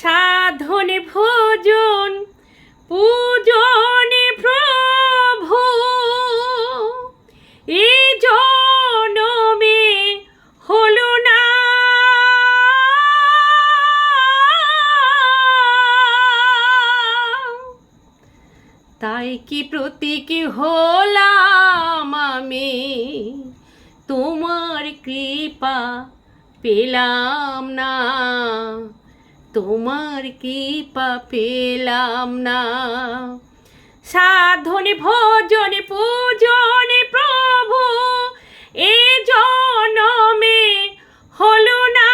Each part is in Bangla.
সাধনে ভোজন, পূজনে প্রভু। এ জনমে হলো না। তাই কি প্রতীকী হলাম আমি? তোমার কৃপা পেলাম না। তোমার কৃপা পেলাম না? সাধনে, ভোজনে, পূজনে, প্রভু, এ জনমে হলো না।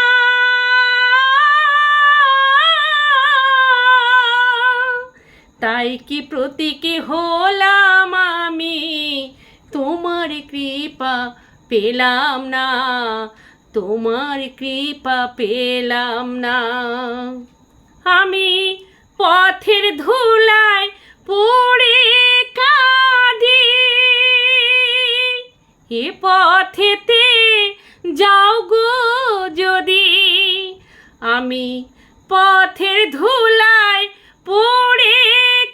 তাই কি প্রতীকে হলাম আমি? তোমার কৃপা পেলাম না। তোমার কৃপা পেলাম না। আমি পথের ধুলায় পড়ে কাঁদি। এ পথেতে যাও গো যদি। আমি পথের ধুলায় পড়ে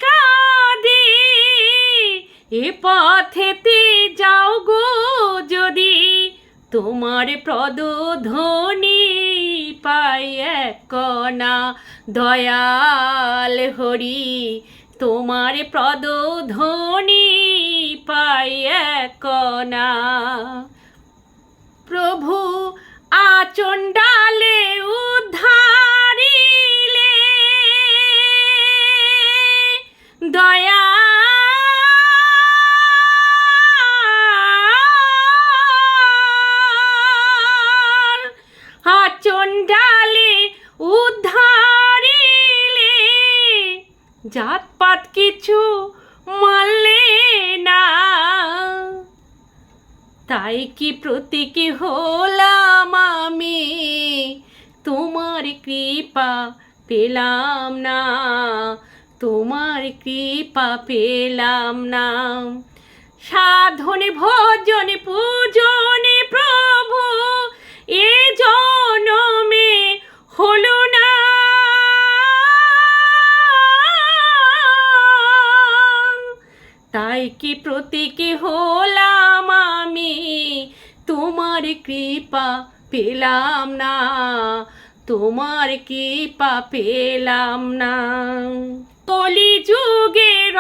কাঁদি। এ পথেতে তোমার প্রদধ্বনি পাই এক কণা দয়াল হরি। তোমার প্রদধ্বনি পাই এক কণা প্রভু আচণ্ডালে জাতপাত কিছু মানলে না। তাই কি প্রতীকী হলাম আমি? তোমার কৃপা পেলাম না। তোমার কৃপা পেলাম না। সাধনে, ভজনে, পূজনে প্রভু, এ জনমে কি প্রতীকী হলাম আমি? তোমার কৃপা পেলাম না। তোমার কৃপা পেলাম না। কলি যুগে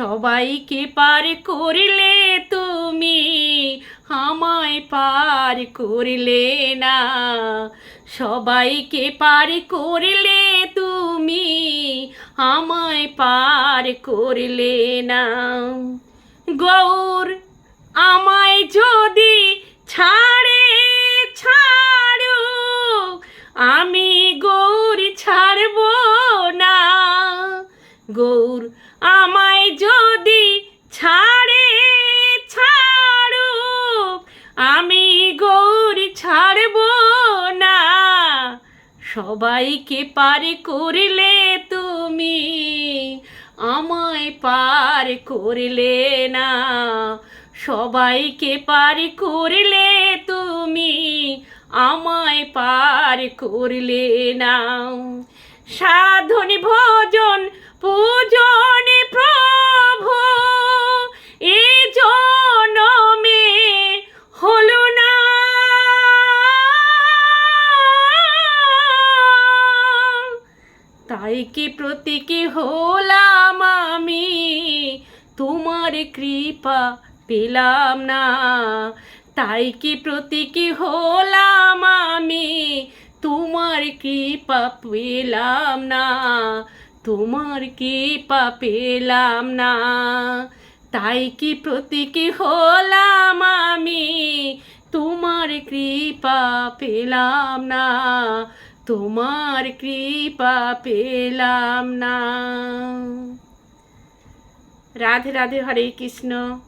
সবাইকে পার করলে তুমি আমায় পার করলে না। সবাইকে পার করলে তুমি আমায় পার করলে না। গৌর আমায় যদি ছাড়ে, ছাড়ো, আমি গৌর ছাড়ব না। গৌর আমায় যদি ছাড়ে ছাড়ো আমি গৌর ছাড়ব না। সবাইকে পার করলে তুমি আমায় পার করলে না। সবাইকে পার করলে তুমি আমায় পার করলে না। সাধনে, ভোজন, পূজনে প্রভু, এ জনমে হলো না। তাই কি প্রতীকী হলাম আমি? তোমার কৃপা পেলাম না। তাই কি প্রতীকী হলাম আমি? তোমার কৃপা পেলাম না। তোমার কি পা পেলাম না। তাই কি প্রতীকী হলাম আমি? তোমার কৃপা পেলাম না। তোমার কৃপা পেলাম না। রাধে রাধে হরে কৃষ্ণ।